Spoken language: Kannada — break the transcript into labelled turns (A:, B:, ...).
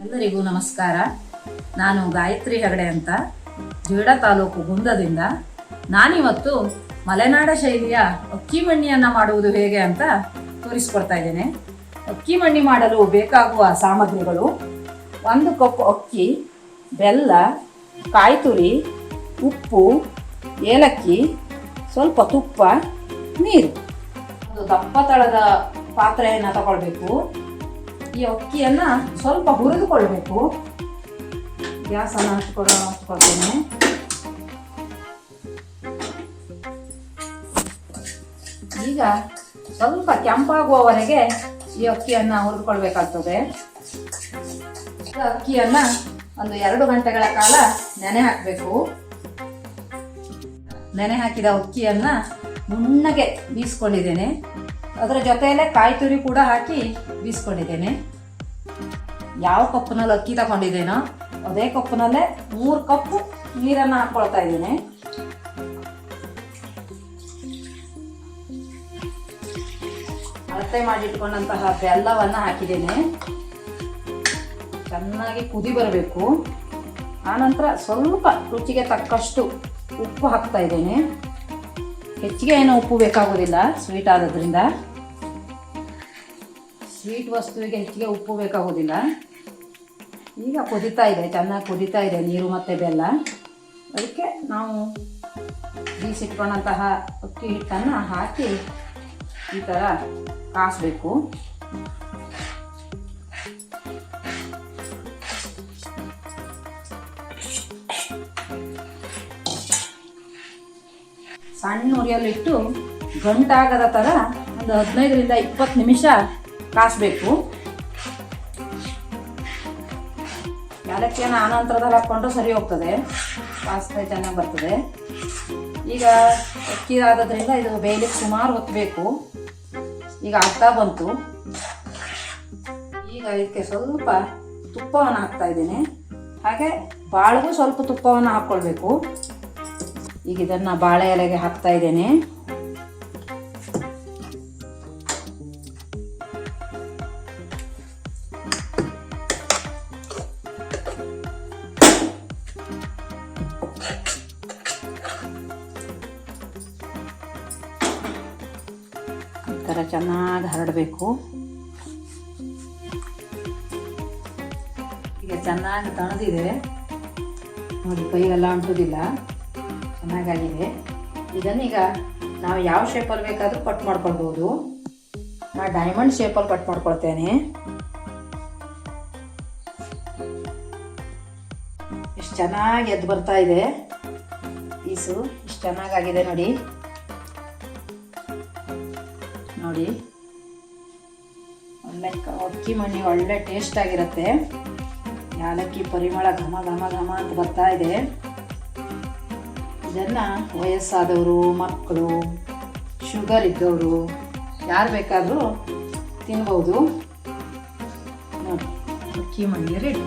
A: ಎಲ್ಲರಿಗೂ ನಮಸ್ಕಾರ. ನಾನು ಗಾಯತ್ರಿ ಹೆಗಡೆ ಅಂತ. ಜೇಡ ತಾಲೂಕು ಗುಂದದಿಂದ. ನಾನಿವತ್ತು ಮಲೆನಾಡ ಶೈಲಿಯ ಅಕ್ಕಿ ಮಣ್ಣಿಯನ್ನು ಮಾಡುವುದು ಹೇಗೆ ಅಂತ ತೋರಿಸ್ಕೊಡ್ತಾ ಇದ್ದೇನೆ. ಅಕ್ಕಿ ಮಣ್ಣಿ ಮಾಡಲು ಬೇಕಾಗುವ ಸಾಮಗ್ರಿಗಳು ಒಂದು ಕಪ್ ಅಕ್ಕಿ, ಬೆಲ್ಲ ಕಾಯಿ ತುರಿ ಉಪ್ಪು, ಏಲಕ್ಕಿ, ಸ್ವಲ್ಪ ತುಪ್ಪ, ನೀರು. ಒಂದು ದಪ್ಪ ತಳದ ಪಾತ್ರೆಯನ್ನು ತಗೊಳ್ಬೇಕು. ಈ ಅಕ್ಕಿಯನ್ನು ಸ್ವಲ್ಪ ಹುರಿದುಕೊಳ್ಬೇಕು. ಗ್ಯಾಸನ್ನು ಹಚ್ಕೊಳ್ಳೋಣ ಹಚ್ಕೊಳ್ತೇನೆ ಈಗ ಸ್ವಲ್ಪ ಕೆಂಪಾಗುವವರೆಗೆ ಈ ಅಕ್ಕಿಯನ್ನು ಹುರಿದುಕೊಳ್ಬೇಕಾಗ್ತದೆ. ಅಕ್ಕಿಯನ್ನು ಒಂದು ಎರಡು ಗಂಟೆಗಳ ಕಾಲ ನೆನೆ ಹಾಕಬೇಕು. ನೆನೆ ಹಾಕಿದ ಅಕ್ಕಿಯನ್ನು ನುಣ್ಣಗೆ ಬೀಸ್ಕೊಂಡಿದ್ದೇನೆ. ಅದರ ಜೊತೆಯಲ್ಲೇ ಕಾಯಿ ತುರಿ ಕೂಡ ಹಾಕಿ ಬೀಸ್ಕೊಂಡಿದ್ದೇನೆ. ಯಾವ ಕಪ್ನಲ್ಲಿ ಅಕ್ಕಿ ತಗೊಂಡಿದ್ದೇನೋ ಅದೇ ಕಪ್ನಲ್ಲೇ ಮೂರು ಕಪ್ಪು ನೀರನ್ನು ಹಾಕ್ಕೊಳ್ತಾ ಇದ್ದೀನಿ. ಅಳತೆ ಮಾಡಿಟ್ಕೊಂಡಂತಹ ಬೆಲ್ಲವನ್ನು ಹಾಕಿದ್ದೇನೆ. ಚೆನ್ನಾಗಿ ಕುದಿ ಬರಬೇಕು. ಆನಂತರ ಸ್ವಲ್ಪ ರುಚಿಗೆ ತಕ್ಕಷ್ಟು ಉಪ್ಪು ಹಾಕ್ತಾ ಇದ್ದೇನೆ. ಹೆಚ್ಚಿಗೆ ಏನೋ ಉಪ್ಪು ಬೇಕಾಗೋದಿಲ್ಲ ಸ್ವೀಟ್ ಆಗೋದ್ರಿಂದ ಸ್ವೀಟ್ ವಸ್ತುವಿಗೆ ಹೆಚ್ಚಿಗೆ ಉಪ್ಪು ಬೇಕಾಗೋದಿಲ್ಲ. ಈಗ ಕುದೀತಾ ಇದೆ ಚೆನ್ನಾಗಿ ಕುದೀತಾ ಇದೆ ನೀರು ಮತ್ತು ಬೆಲ್ಲ. ಅದಕ್ಕೆ ನಾವು ಬೀಸಿಟ್ಕೊಂಡಂತಹ ಅಕ್ಕಿ ಹಿಟ್ಟನ್ನು ಹಾಕಿ ಈ ಥರ ಕಾಸಬೇಕು. ಸಣ್ಣ ಉರಿಯಲ್ಲಿಟ್ಟು ಗಂಟಾಗದ ಥರ ಒಂದು ಹದಿನೈದರಿಂದ ಇಪ್ಪತ್ತು ನಿಮಿಷ ಕಾಸಬೇಕು. ಯಾಲಕ್ಕಿಯನ್ನು ಆನಂತರದಲ್ಲಿ ಹಾಕ್ಕೊಂಡ್ರೆ ಸರಿ ಹೋಗ್ತದೆ. ವಾಸನೆ ಚೆನ್ನಾಗಿ ಬರ್ತದೆ. ಈಗ ಅಕ್ಕಿ ಆಗೋದ್ರಿಂದ ಇದು ಬೇಯಲಿಕ್ಕೆ ಸುಮಾರು ಹೊತ್ತಬೇಕು ಈಗ ಆಗ್ತಾ ಬಂತು. ಈಗ ಇದಕ್ಕೆ ಸ್ವಲ್ಪ ತುಪ್ಪವನ್ನು ಹಾಕ್ತಾ ಇದ್ದೀನಿ. ಹಾಗೆ ಬಾಳೆಗೂ ಸ್ವಲ್ಪ ತುಪ್ಪವನ್ನು ಹಾಕ್ಕೊಳ್ಬೇಕು. ಈಗ ಇದನ್ನು ಬಾಳೆ ಎಲೆಗೆ ಹಾಕ್ತಾ ಇದ್ದೇನೆ. ಥರ ಚೆನ್ನಾಗಿ ಹರಡಬೇಕು. ಈಗ ಚೆನ್ನಾಗಿ ತಣದಿದೆ. ನೋಡಿ, ಕೈಗೆಲ್ಲ ಅಂಟುದಿಲ್ಲ. ಚೆನ್ನಾಗಾಗಿದೆ. ಇದನ್ನೀಗ ನಾವು ಯಾವ ಶೇಪಲ್ಲಿ ಬೇಕಾದರೂ ಕಟ್ ಮಾಡ್ಕೊಳ್ಬೋದು. ನಾನು ಡೈಮಂಡ್ ಶೇಪಲ್ಲಿ ಕಟ್ ಮಾಡ್ಕೊಳ್ತೇನೆ. ಎಷ್ಟು ಚೆನ್ನಾಗಿ ಎದ್ದು ಬರ್ತಾ ಇದೆ. ಪೀಸು ಇಷ್ಟು ಚೆನ್ನಾಗಾಗಿದೆ ನೋಡಿ. ನೋಡಿ. ಒಳ್ಳೆ ಅಕ್ಕಿ ಮಣ್ಣಿ ಒಳ್ಳೆ ಟೇಸ್ಟ್ ಆಗಿರುತ್ತೆ. ಯಾಲಕ್ಕಿ ಪರಿಮಳ ಘಮ ಘಮ ಘಮ ಅಂತ ಬರ್ತಾ ಇದೆ. ಇದನ್ನು ವಯಸ್ಸಾದವರು, ಮಕ್ಕಳು, ಶುಗರ್ ಇದ್ದವರು ಯಾರು ಬೇಕಾದರೂ ತಿನ್ಬೋದು. ನೋಡಿ, ಅಕ್ಕಿ ಮಣ್ಣಿ ರೆಡಿ